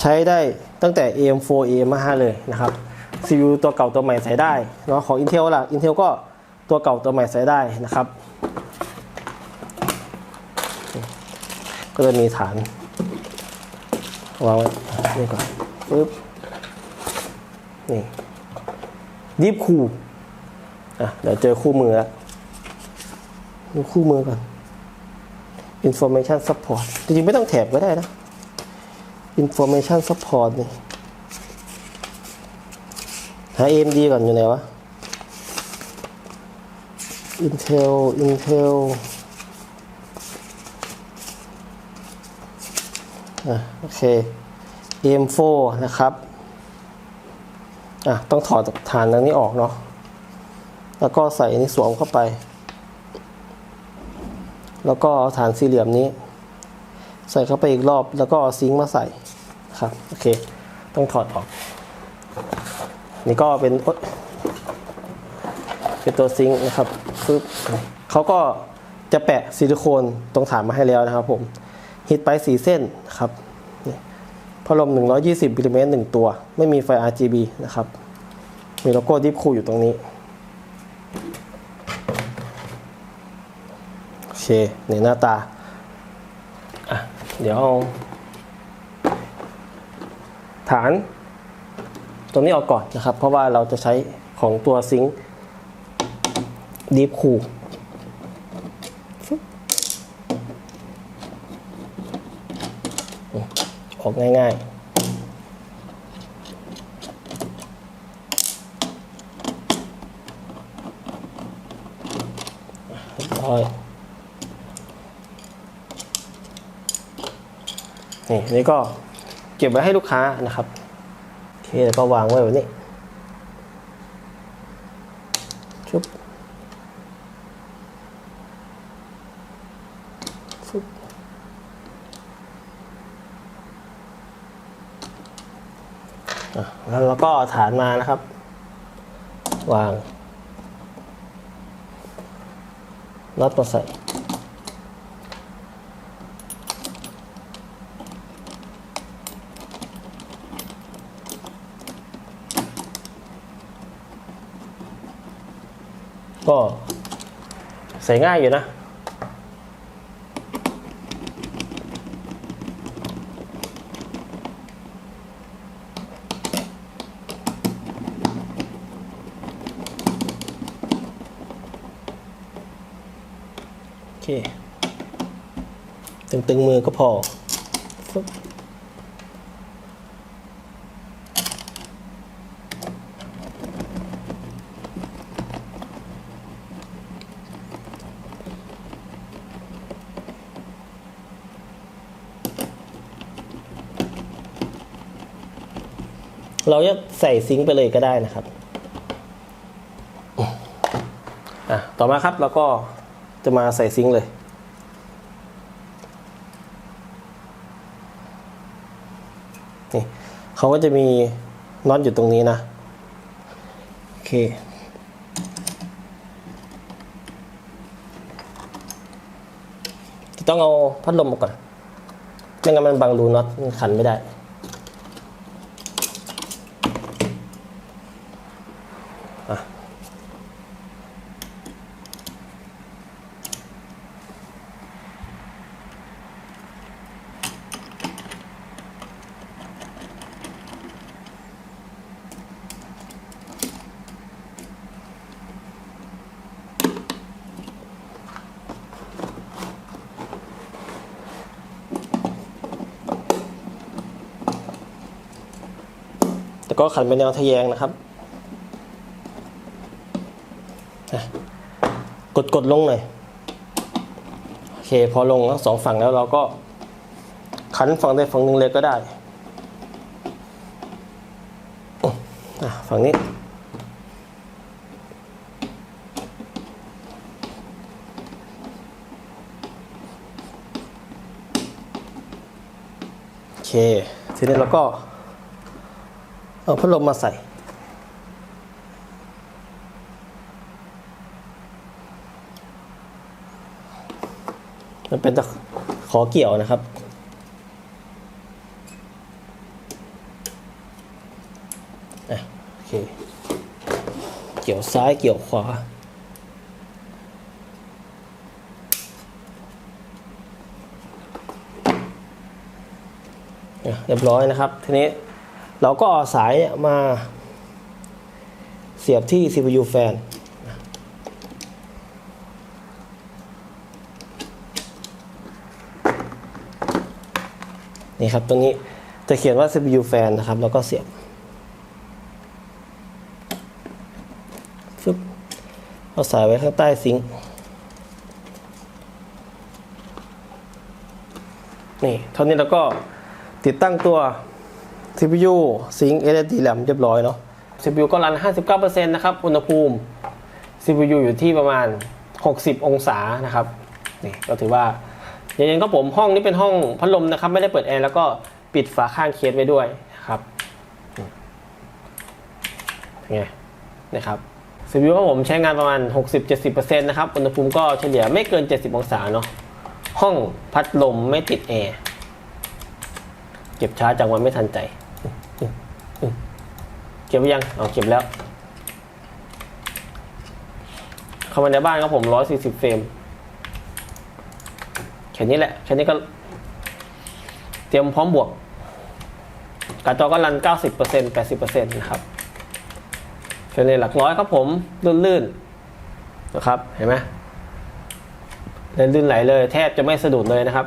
ใช้ได้ตั้งแต่ AM4 AM5 เลยนะครับ CPU ตัวเก่าตัวใหม่ใส่ได้เนาะของ Intel ล่ะ Intel ก็ตัวเก่าตัวใหม่ใส่ได้นะครับ ก็จะมีฐานวางไว้นี่ก่อนปึ๊บนี่ดิฟคูอะเดี๋ยวเจอคู่มือแล้วดูคู่มือก่อน information support จริงๆไม่ต้องแถบก็ได้นะ information support นี่หา AMD ก่อนอยู่ไหนวะ Intel Intel อะโอเค AM4 นะครับอะต้องถอดฐานตรงนี้ออกเนาะแล้วก็ใส่อันนี้สวมเข้าไป แล้วก็เอาฐานสี่เหลี่ยมนี้ ใส่เข้าไปอีกรอบ แล้วก็เอาซิงค์มาใส่ ครับโอเค ต้องถอดออก นี่ก็เป็นเป็นตัวซิงค์นะครับปึ๊บเขาก็จะแปะซิลิโคนตรงฐานมาให้แล้วนะครับผมฮิตไปสีเส้นครับนี่พัดลม 120มิลลิเมตรหนึ่งตัว ไม่มีไฟ RGB นะครับ มีโลโก้ดิฟคูอยู่ตรงนี้ โอเคในหน้าตา อะ เดี๋ยวเอา ฐาน ตรงนี้ออกก่อนนะครับ เพราะว่าเราจะใช้ของตัวซิงค์ดีฟคูออกง่ายๆ้อยนี่นี่ก็ เก็บไว้ให้ลูกค้านะครับโอเคแล้วก็วางไว้แบบนี้ชุบฟุบแล้วเราก็ฐานมานะครับ วางน็อตมาใส่ ก็ใส่ง่ายอยู่นะ โอเค ตึงๆมือก็พอ เราจะใส่ซิงค์ไปเลยก็ได้นะครับอะต่อมาครับ แล้วก็จะมาใส่ซิงค์เลยนี่เขาก็จะมีน็อตอยู่ตรงนี้นะ โอเคจะต้องเอาพัดลมออกก่อนไม่งั้นมันบังรูน็อตขันไม่ได้ ก็ขันเป็นแนวทะแยงนะครับกดกดลงหน่อยโอเค พอลงทั้งสองฝั่งแล้วเราก็ขันฝั่งใดฝั่งหนึ่งเลยก็ได้ฝั่งนี้โอเค ทีนี้เราก็ เอาพัดลมมาใส่ มันเป็นตะขอเกี่ยวนะครับอะโอเค เกี่ยวซ้ายเกี่ยวขวาเรียบร้อยนะครับ ทีนี้ เราก็เอาสายมาเสียบที่ CPU แฟนนี่ครับตรงนี้จะเขียนว่า CPU แฟนนะครับ แล้วก็เสียบฟึบเอาสายไว้ข้างใต้ซิงค์นี่เท่านี้เราก็ติดตั้งตัว CPU ซิงค์ SSD RAM เรียบร้อยเนาะ CPU ก็รัน 59%นะครับ อุณหภูมิ CPU อยู่ที่ประมาณ 60 องศานะครับ นี่ก็ถือว่าอย่างนี้ก็ผมห้องนี้เป็นห้องพัดลมนะครับ ไม่ได้เปิดแอร์แล้วก็ปิดฝาข้างเคสไว้ด้วยนะครับไงนะครับ CPU ของผมใช้งานประมาณ 60-70%นะครับ อุณหภูมิก็เฉลี่ยไม่เกิน 70 องศาเนาะ ห้องพัดลมไม่ติดแอร์ เก็บช้าจังวันไม่ทันใจ เก็บไว้ยังเอาเก็บแล้ว เข้ามาในบ้านครับผม140เฟรม แค่นี้แหละ แค่นี้ก็ เตรียมพร้อมบวกการจอก็รัน 90% 80%นะครับเฟรมเรทหลักร้อยครับผมลื่นๆนะครับ เห็นไหมลื่นๆไหลเลย แทบจะไม่สะดุดเลยนะครับ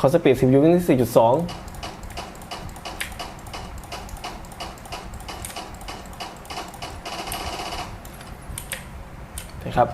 คอสปีด 10ยูวิ่งที่4.2 ครับ